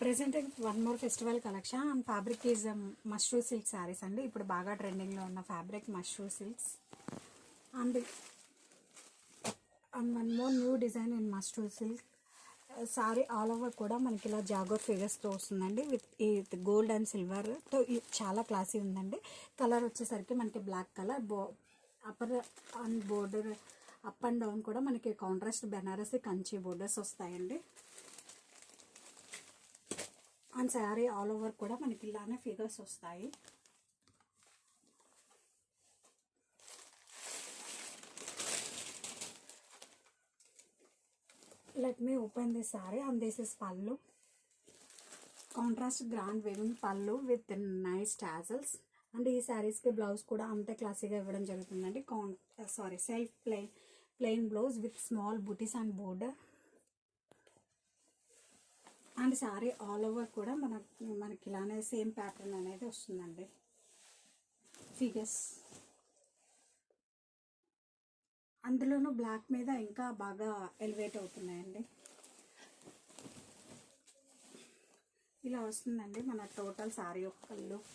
Present one more festival collection and fabric is um, mashru silk saris అండి. ఇప్పుడు బాగా ట్రెండింగ్లో ఉన్న fabric mashru silks. And and one more new design in mashru silk. Sari all over కూడా మనకి ఇలా జాగోర్ ఫిగర్స్తో వస్తుందండి. విత్ విత్ గోల్డ్ అండ్ సిల్వర్తో చాలా క్లాసీ ఉందండి. కలర్ వచ్చేసరికి మనకి బ్లాక్ కలర్ బో upper and border up and down కూడా మనకి కాంట్రాస్ట్ బెనారసి కంచి బోర్డర్స్ వస్తాయండి. అండ్ శారీ ఆల్ ఓవర్ కూడా మనకి ఇలానే ఫిగర్స్ వస్తాయి. Let me open this sari and this is pallu contrast grand weaving pallu with nice tassels and ఈ శారీస్కి బ్లౌజ్ కూడా అంతే క్లాసీగా ఇవ్వడం జరుగుతుందండి. కాన్ sari self plain plain blouse with small buttis and border and sari all over కూడా మన మనకి ఇలానే సేమ్ ప్యాటర్న్ అనేది వస్తుందండి. ఫిగర్స్ అందులోనూ బ్లాక్ మీద ఇంకా బాగా ఎలివేట్ అవుతున్నాయండి. ఇలా వస్తుందండి మన టోటల్ సారీ యొక్క లుక్.